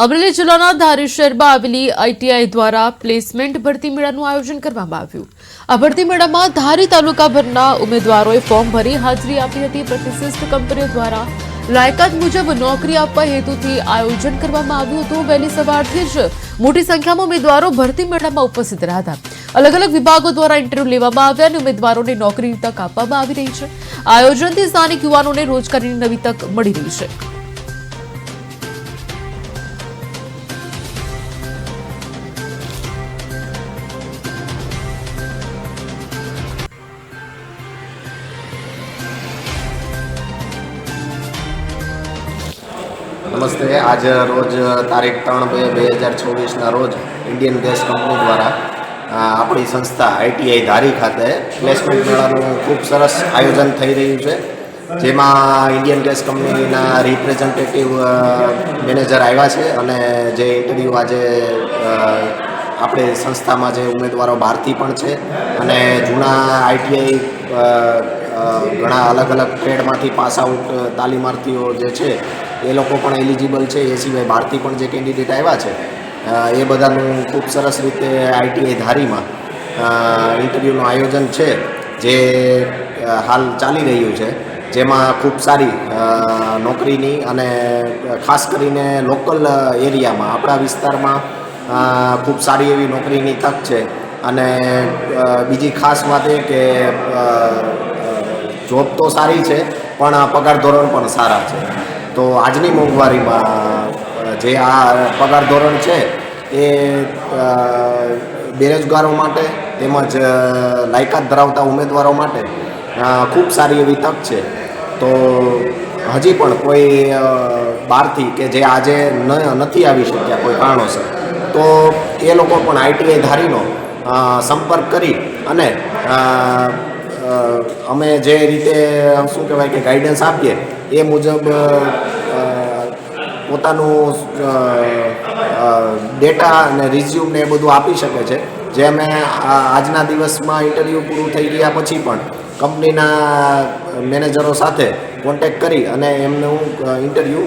અમરેલી જિલ્લાના ધારી શહેરમાં આવેલી આઈટીઆઈ દ્વારા પ્લેસમેન્ટ ભરતી મેળાનું આયોજન કરવામાં આવ્યું. આ ભરતી મેળામાં ધારી તાલુકાભરના ઉમેદવારોએ ફોર્મ ભરી હાજરી આપી હતી. પ્રતિષ્ઠિત કંપનીઓ દ્વારા લાયકાત મુજબ નોકરી આપવા હેતુથી આયોજન કરવામાં આવ્યું હતું. વહેલી સવારથી જ મોટી સંખ્યામાં ઉમેદવારો ભરતી મેળામાં ઉપસ્થિત રહ્યા હતા. અલગ અલગ વિભાગો દ્વારા ઇન્ટરવ્યુ લેવામાં આવ્યા અને ઉમેદવારોને નોકરીની તક આપવામાં આવી રહી છે. આયોજનથી સ્થાનિક યુવાનોને રોજગારીની નવી તક મળી રહી છે. નમસ્તે. આજ રોજ તારીખ ત્રણ બે બે હજાર ચોવીસના રોજ ઇન્ડિયન ગેસ કંપની દ્વારા આપણી સંસ્થા આઈટીઆઈ ધારી ખાતે પ્લેસમેન્ટ મેળાનું ખૂબ સરસ આયોજન થઈ રહ્યું છે. જેમાં ઇન્ડિયન ગેસ કંપનીના રિપ્રેઝેન્ટેટિવ મેનેજર આવ્યા છે અને જે ઇન્ટરવ્યૂ આજે આપણે સંસ્થામાં જે ઉમેદવારો બહારથી પણ છે અને જૂના આઈટીઆઈ ઘણા અલગ અલગ ટ્રેડમાંથી પાસ આઉટ તાલીમાર્થીઓ જે છે એ લોકો પણ એલિજિબલ છે. એ સિવાય બહારથી પણ જે કેન્ડિડેટ આવ્યા છે એ બધાનું ખૂબ સરસ રીતે આઈટીઆઈ ધારીમાં ઇન્ટરવ્યૂનું આયોજન છે, જે હાલ ચાલી રહ્યું છે. જેમાં ખૂબ સારી નોકરીની અને ખાસ કરીને લોકલ એરિયામાં આપણા વિસ્તારમાં ખૂબ સારી એવી નોકરીની તક છે. અને બીજી ખાસ વાત એ કે જોબ તો સારી છે, પણ પગાર ધોરણ પણ સારા છે. તો આજની મોંઘવારીમાં જે આ પગાર ધોરણ છે, એ બેરોજગારો માટે તેમજ લાયકાત ધરાવતા ઉમેદવારો માટે ખૂબ સારી એવી તક છે. તો હજી પણ કોઈ બહારથી કે જે આજે નથી આવી શક્યા કોઈ કારણોસર, તો એ લોકો પણ આઈટીઆઈ ધારીનો સંપર્ક કરી અને અમે જે રીતે, શું કહેવાય કે ગાઈડન્સ આપીએ એ મુજબ પોતાનું ડેટા અને રિઝ્યુમ ને એ બધું આપી શકે છે. જે અમે આજના દિવસમાં ઇન્ટરવ્યૂ પૂરું થઈ ગયા પછી પણ કંપનીના મેનેજરો સાથે કોન્ટેક્ટ કરી અને એમનું ઇન્ટરવ્યૂ